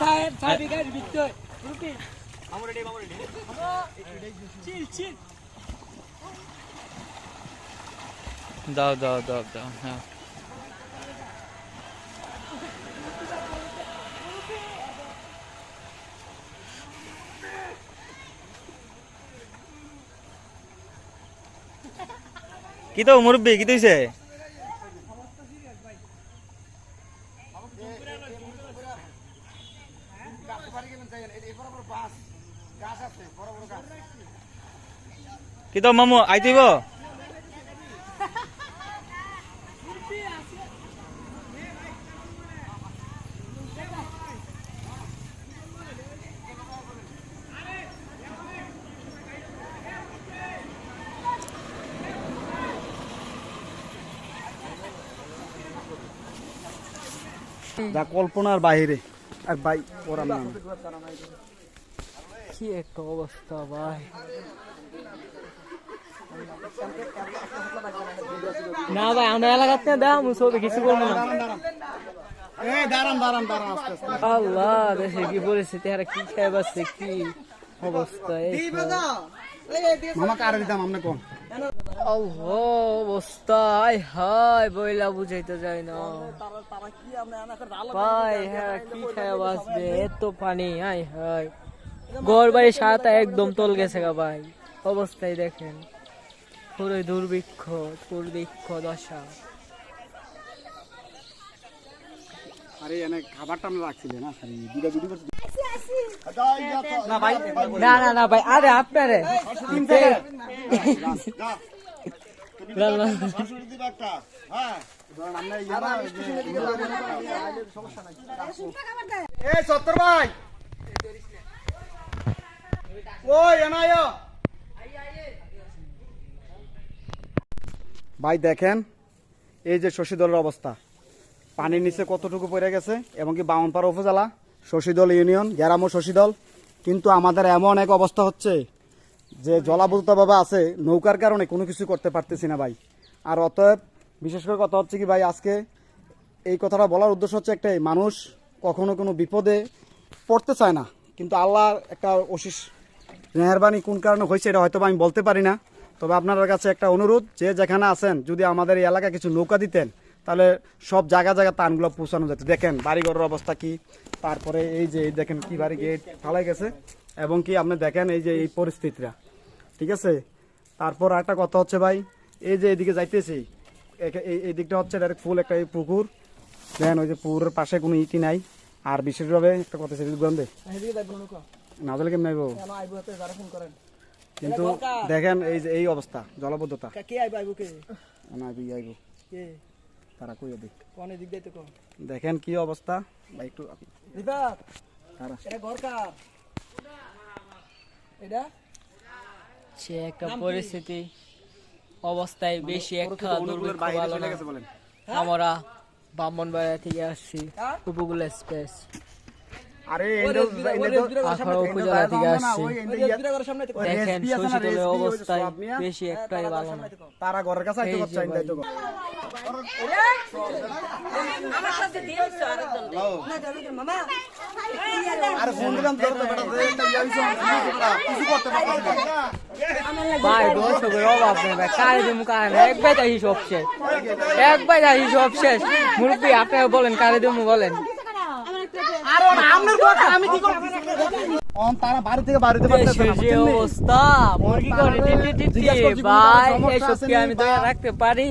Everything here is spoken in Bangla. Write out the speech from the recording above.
এমপি সাহেব সাহেবের ভিতর। রুটি চিল চিল দাও দাও দাও দাও হ্যাঁ। কি তো মুরব্বী, কি তৈছে কি তো মামু আইতিব? যা কল্পনার বাইরে আর ভাই ওরা না কি একটা অবস্থা ভাই। না ভাই আমরা এলাকাতে দাম ছবি কিছু করব না। আল্লাহ দেশে কি পরিস্থিতি আর কি খেয়ে বাসছে কি অবস্থা এই মামা কারে দিতাম কোন? আল্লাহ অবস্থা হায় বইলা বুঝাইতে যায় না। ভাই হ্যাঁ কি খেয়ে বাঁচবে এত পানি আয় হায়। ঘর বাড়ি সাতা একদম তল গেছে গা ভাই অবস্থায় দেখেন। পুরো দুর্ভিক্ষ দুর্ভিক্ষ দশা। আরে এনে খাবারটা আমরা রাখছিলে না? খালি দুটা দুটি করছি। না ভাই না না না ভাই আরে আপনারে। ভাই ভাই দেখেন, এই যে শশীদলের অবস্থা। পানির নিচে কতটুকু পড়ে গেছে এবং কি বামনপাড়া উপজেলা? শশীদল ইউনিয়ন গ্যারামো শশীদল কিন্তু আমাদের এমন এক অবস্থা হচ্ছে যে জলাবদ্ধতাভাবে আছে, নৌকার কারণে কোনো কিছু করতে পারতেছি না ভাই। আর অতএব বিশেষ করে কথা হচ্ছে কি ভাই, আজকে এই কথাটা বলার উদ্দেশ্য হচ্ছে একটাই, মানুষ কখনো কোনো বিপদে পড়তে চায় না। কিন্তু আল্লাহর একটা অশিস মেহরবানি কোন কারণে হয়েছে এটা হয়তো আমি বলতে পারি না। তবে আপনার কাছে একটা অনুরোধ, যে যেখানে আছেন, যদি আমাদের এই এলাকায় কিছু নৌকা দিতেন, তাহলে সব জায়গা জায়গা তানগুলো পৌঁছানো যেত। দেখেন বাড়িঘরের অবস্থা কি, তারপরে এই যে, এই দেখেন কি বাড়ি গেট ফালাই গেছে। এবং কি আপনি দেখেন এই যে এই পরিস্থিতিটা। ঠিক আছে? তারপর একটা কথা হচ্ছে ভাই এই যে এদিকে যাইতেছি এই দিকটা হচ্ছে ডাইরেক্ট ফুল একটা পুকুর। দেখেন ওই যে পুকুরের পাশে কোনো ইটি নাই। আর বিশেষভাবে একটা কথা সেদিক গন্ধে না হলে কেমন আইব? কিন্তু দেখেন এই যে এই অবস্থা জলবদ্ধতা। কে আইব আইব কে? না আইব আইব। কে? তারা কই দিক কোনে দিক দিতে কো দেখেন কি অবস্থা ভাই একটু রিফাত এটা ঘর কার এটা? সে একটা পরিস্থিতি অবস্থায় বেশি একটা দুর্ভিক্ষ ভালো না। বলেন। আমরা ব্রাহ্মণবাড়িয়া থেকে আসছি উপকূল স্পেস আরে উপজেলা থেকে আসছি। দেখেন শশীতলের অবস্থায় বেশি একটাই ভালো না। তারা ঘরের কাছে আইতে এই যে পারছে না ভাই। তো তো অভাব নেই ভাই কারে দিমু কারে না একবার যাই সব শেষ একবার যাই সব শেষ মুরব্বী আপনারা বলেন কারে দিমু বলেন তারা বাড়ি থেকে বাড়িতে পারতেছে না দেশের যে অবস্থা মুরগি করে টিটি টিটি ভাই এই কি আমি ধরে রাখতে পারি